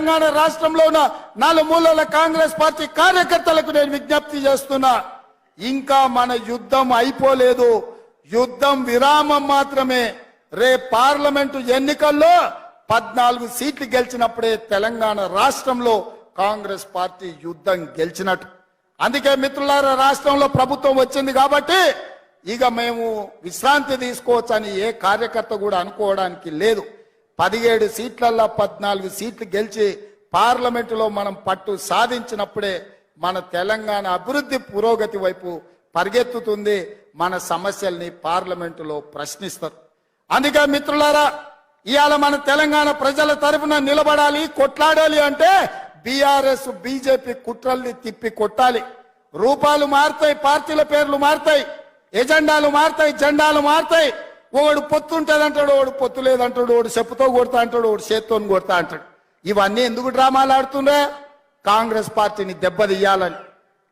తెలంగాణ రాష్ట్రంలో ఉన్న నలుమూలల కాంగ్రెస్ పార్టీ కార్యకర్తలకు నేను విజ్ఞప్తి చేస్తున్నా. ఇంకా మన యుద్ధం అయిపోలేదు. యుద్ధం విరామం మాత్రమే. రే పార్లమెంటు ఎన్నికల్లో పద్నాలుగు సీట్లు గెలిచినప్పుడే తెలంగాణ రాష్ట్రంలో కాంగ్రెస్ పార్టీ యుద్ధం గెలిచినట్టు. అందుకే మిత్రులారా రాష్ట్రంలో ప్రభుత్వం వచ్చింది కాబట్టి ఇక మేము విశ్రాంతి తీసుకోవచ్చని ఏ కార్యకర్త కూడా అనుకోవడానికి లేదు. పదిహేడు సీట్లల్లో పద్నాలుగు సీట్లు గెలిచి పార్లమెంటులో మనం పట్టు సాధించినప్పుడే మన తెలంగాణ అభివృద్ధి పురోగతి వైపు పరిగెత్తుతుంది మన సమస్యల్ని పార్లమెంటులో ప్రశ్నిస్తారు. అందుకే మిత్రులారా ఇవాళ మన తెలంగాణ ప్రజల తరఫున నిలబడాలి కొట్లాడాలి అంటే బీఆర్ఎస్ బీజేపీ కుట్రల్ని తిప్పి కొట్టాలి. రూపాలు మారుతాయి పార్టీల పేర్లు మారుతాయి ఎజెండాలు మారుతాయి జెండాలు మారుతాయి. ఒకడు పొత్తు ఉంటుంది అంటాడు ఒకడు పొత్తు లేదంటాడు ఒకడు చెప్పుతో కొడతా అంటాడు ఒకడు చేత్తో కొడతా అంటాడు. ఇవన్నీ ఎందుకు డ్రామాలు ఆడుతుండే కాంగ్రెస్ పార్టీని దెబ్బతీయాలని.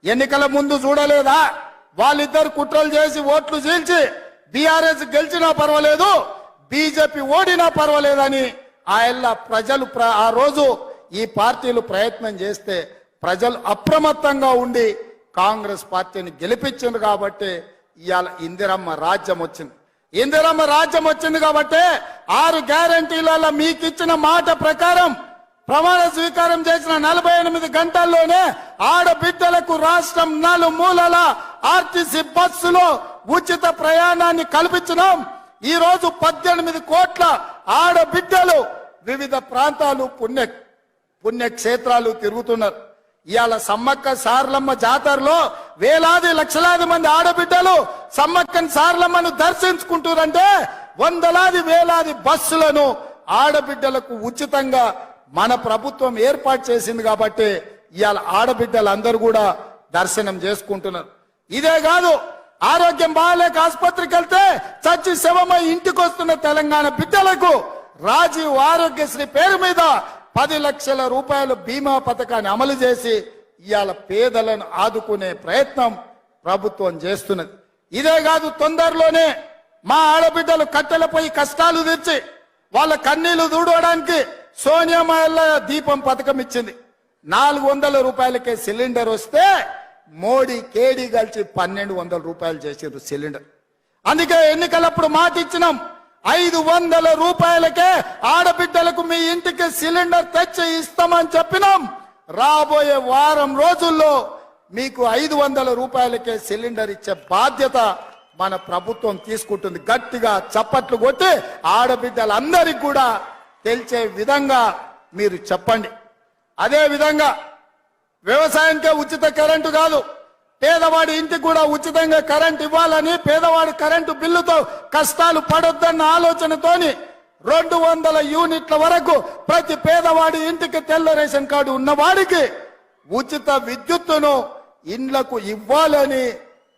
ఎన్నికల ముందు చూడలేదా? వాళ్ళిద్దరు కుట్రలు చేసి ఓట్లు చీల్చి బీఆర్ఎస్ గెలిచినా పర్వాలేదు బీజేపీ ఓడినా పర్వాలేదని ఆయన ప్రజలు ప్ర- ఆ రోజు ఈ పార్టీలు ప్రయత్నం చేస్తే ప్రజలు అప్రమత్తంగా ఉండి కాంగ్రెస్ పార్టీని గెలిపించింది కాబట్టి ఇవాళ ఇందిరమ్మ రాజ్యం వచ్చింది. ఇందిరమ్మ రాజ్యం వచ్చింది కాబట్టి ఆరు గ్యారంటీలలో మీకు ఇచ్చిన మాట ప్రకారం ప్రమాణ స్వీకారం చేసిన నలభై ఎనిమిది గంటల్లోనే ఆడబిడ్డలకు రాష్ట్రం నలుమూలల ఆర్టీసీ బస్సులో ఉచిత ప్రయాణాన్ని కల్పించినాం. ఈ రోజు పద్దెనిమిది కోట్ల ఆడబిడ్డలు వివిధ ప్రాంతాలు పుణ్య పుణ్యక్షేత్రాలు తిరుగుతున్నారు. ఇవాళ సమ్మక్క సార్లమ్మ జాతరలో వేలాది లక్షలాది మంది ఆడబిడ్డలు సమ్మక్కని సార్లమ్మను దర్శించుకుంటారంటే వందలాది వేలాది బస్సులను ఆడబిడ్డలకు ఉచితంగా మన ప్రభుత్వం ఏర్పాటు చేసింది కాబట్టి ఇవాళ ఆడబిడ్డలందరూ కూడా దర్శనం చేసుకుంటున్నారు. ఇదే కాదు ఆరోగ్యం బాగాలేక ఆసుపత్రికి వెళ్తే చచ్చి శవమై ఇంటికి వస్తున్న తెలంగాణ బిడ్డలకు రాజీవ్ ఆరోగ్యశ్రీ పేరు మీద పది లక్షల రూపాయల బీమా పథకాన్ని అమలు చేసి ఇవాళ పేదలను ఆదుకునే ప్రయత్నం ప్రభుత్వం చేస్తున్నది. ఇదే కాదు తొందరలోనే మా ఆడబిడ్డలు కట్టెలపై కష్టాలు తెచ్చి వాళ్ళ కన్నీళ్ళు దూడవడానికి సోనియామాయల్ల దీపం పథకం ఇచ్చింది. నాలుగు వందల రూపాయలకే సిలిండర్ వస్తే మోడీ కేడీ కలిసి పన్నెండు వందల రూపాయలు చేసారు సిలిండర్. అందుకే ఎన్నికలప్పుడు మాట ఇచ్చినాం ఐదు వందల రూపాయలకే ఆడబిడ్డలకు మీ ఇంటికి సిలిండర్ తెచ్చి ఇస్తామని చెప్పినాం. రాబోయే వారం రోజుల్లో మీకు ఐదు వందల రూపాయలకే సిలిండర్ ఇచ్చే బాధ్యత మన ప్రభుత్వం తీసుకుంటుంది. గట్టిగా చప్పట్లు కొట్టి ఆడబిడ్డలందరికీ కూడా తెలిసే విధంగా మీరు చెప్పండి. అదే విధంగా వ్యవసాయానికే ఉచిత కరెంటు కాదు. పేదవాడి ఇంటికి కూడా ఉచితంగా కరెంట్ ఇవ్వాలని పేదవాడి కరెంటు బిల్లుతో కష్టాలు పడొద్దన్న ఆలోచనతోని రెండు వందల యూనిట్ల వరకు ప్రతి పేదవాడి ఇంటికి తెల్ల రేషన్ కార్డు ఉన్నవాడికి ఉచిత విద్యుత్తును ఇండ్లకు ఇవ్వాలని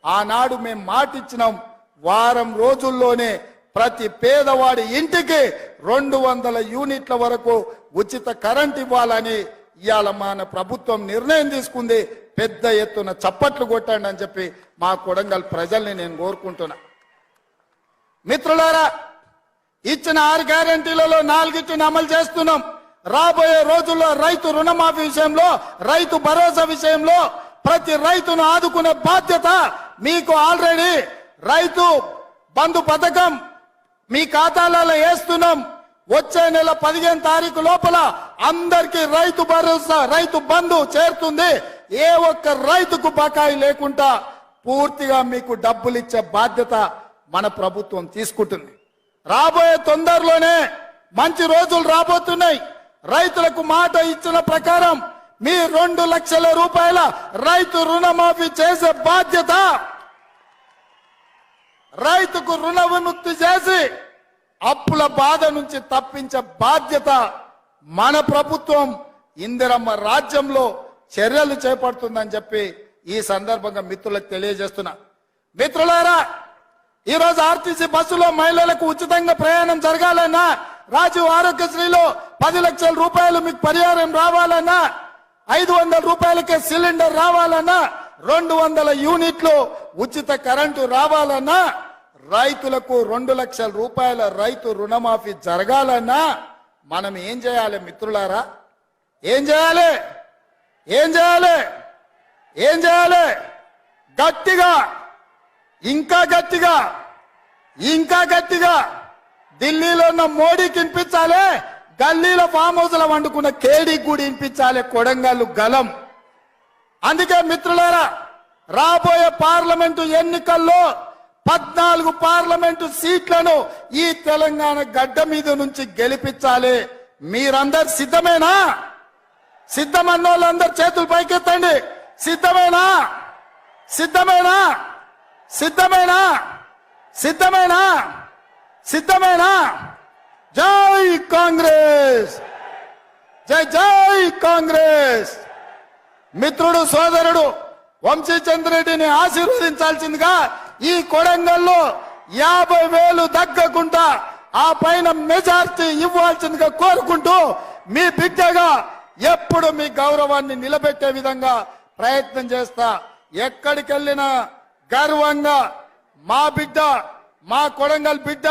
ఆనాడు మేము మాటిచ్చినాం. వారం రోజుల్లోనే ప్రతి పేదవాడి ఇంటికి రెండు వందల యూనిట్ల వరకు ఉచిత కరెంట్ ఇవ్వాలని ఇవాళ మన ప్రభుత్వం నిర్ణయం తీసుకుంది పెద్ద ఎత్తున చప్పట్లు కొట్టండి అని చెప్పి మా కొడంగల్ ప్రజల్ని నేను కోరుకుంటున్నా. మిత్రులారా ఇచ్చిన ఆరు గ్యారంటీలలో నాలుగిటిని అమలు చేస్తున్నాం. రాబోయే రోజుల్లో రైతు రుణమాఫీ విషయంలో రైతు భరోసా విషయంలో ప్రతి రైతును ఆదుకునే బాధ్యత మీకు ఆల్రెడీ. రైతు బంధు పథకం మీ ఖాతాలలో వేస్తున్నాం. వచ్చే నెల పదిహేను తారీఖు లోపల అందరికి రైతు భరోసా రైతు బంధు చేరుతుంది. ఏ ఒక్క రైతుకు బకాయి లేకుండా పూర్తిగా మీకు డబ్బులు ఇచ్చే బాధ్యత మన ప్రభుత్వం తీసుకుంటుంది. రాబోయే తొందరలోనే మంచి రోజులు రాబోతున్నాయి. రైతులకు మాట ఇచ్చిన ప్రకారం మీ రెండు లక్షల రూపాయల రైతు రుణమాఫీ చేసే బాధ్యత. రైతుకు రుణ విముక్తి చేసి అప్పుల బాధ నుంచి తప్పించే బాధ్యత మన ప్రభుత్వం ఇందిరమ్మ రాజ్యంలో చర్యలు చేపడుతుందని చెప్పి ఈ సందర్భంగా మిత్రులకు తెలియజేస్తున్నా. మిత్రులారా ఈరోజు ఆర్టీసీ బస్సులో మహిళలకు ఉచితంగా ప్రయాణం జరగాలన్నా రాజీవ్ ఆరోగ్యశ్రీలో పది లక్షల రూపాయలు మీకు పరిహారం రావాలన్నా ఐదు వందల రూపాయలకే సిలిండర్ రావాలన్నా రెండు వందల యూనిట్లు ఉచిత కరెంటు రావాలన్నా రైతులకు రెండు లక్షల రూపాయల రైతు రుణమాఫీ జరగాలన్నా మనం ఏం చేయాలి మిత్రులారా? ఏం చేయాలి? ఏం చేయాలి? ఏం చేయాలి? గట్టిగా ఇంకా గట్టిగా ఇంకా గట్టిగా ఢిల్లీలో ఉన్న మోడీకి వినిపించాలి గల్లీలో ఫామ్ హౌస్లో వండుకున్న కేడీ కూడా వినిపించాలి కొడంగల్లు గలం. అందుకే మిత్రులారా రాబోయే పార్లమెంటు ఎన్నికల్లో పద్నాలుగు పార్లమెంటు సీట్లను ఈ తెలంగాణ గడ్డ మీద నుంచి గెలిపించాలి. మీరందరు సిద్ధమేనా? సిద్ధమన్న వాళ్ళందరూ చేతులు పైకెత్తండి. సిద్ధమేనా? సిద్ధమేనా? సిద్ధమేనా? సిద్ధమేనా? సిద్ధమేనా? జై కాంగ్రెస్! జై జై కాంగ్రెస్! మిత్రుడు సోదరుడు వంశీచంద్రెడ్డిని ఆశీర్వదించాల్సిందిగా ఈ కొడంగల్లో యాభై వేలు తగ్గకుండా ఆ పైన మెజార్టీ ఇవ్వాల్సిందిగా కోరుకుంటూ మీ బిడ్డగా ఎప్పుడు మీ గౌరవాన్ని నిలబెట్టే విధంగా ప్రయత్నం చేస్తా. ఎక్కడికి వెళ్ళినా గర్వంగా మా బిడ్డ మా కొడంగల్ బిడ్డ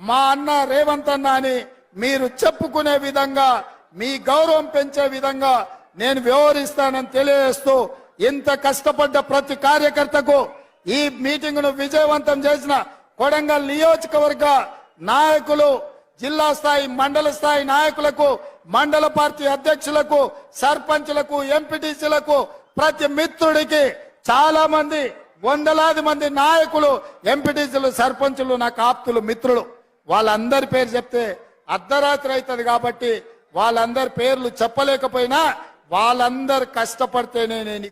మా అన్న రేవంత్ అన్న అని మీరు చెప్పుకునే విధంగా మీ గౌరవం పెంచే విధంగా నేను వ్యవహరిస్తానని తెలియజేస్తూ ఇంత కష్టపడ్డ ప్రతి కార్యకర్తకు ఈ మీటింగ్ను విజయవంతం చేసిన కొడంగల్ నియోజకవర్గ నాయకులు జిల్లా స్థాయి మండల స్థాయి నాయకులకు మండల పార్టీ అధ్యక్షులకు సర్పంచులకు ఎంపీటీసీలకు ప్రతి మిత్రుడికి చాలా మంది వందలాది మంది నాయకులు ఎంపీటీసీలు సర్పంచులు నాకు ఆప్తులు మిత్రులు. వాళ్ళందరి పేరు చెప్తే అర్ధరాత్రి అవుతుంది కాబట్టి వాళ్ళందరి పేర్లు చెప్పలేకపోయినా వాళ్ళందరు కష్టపడితేనే నేను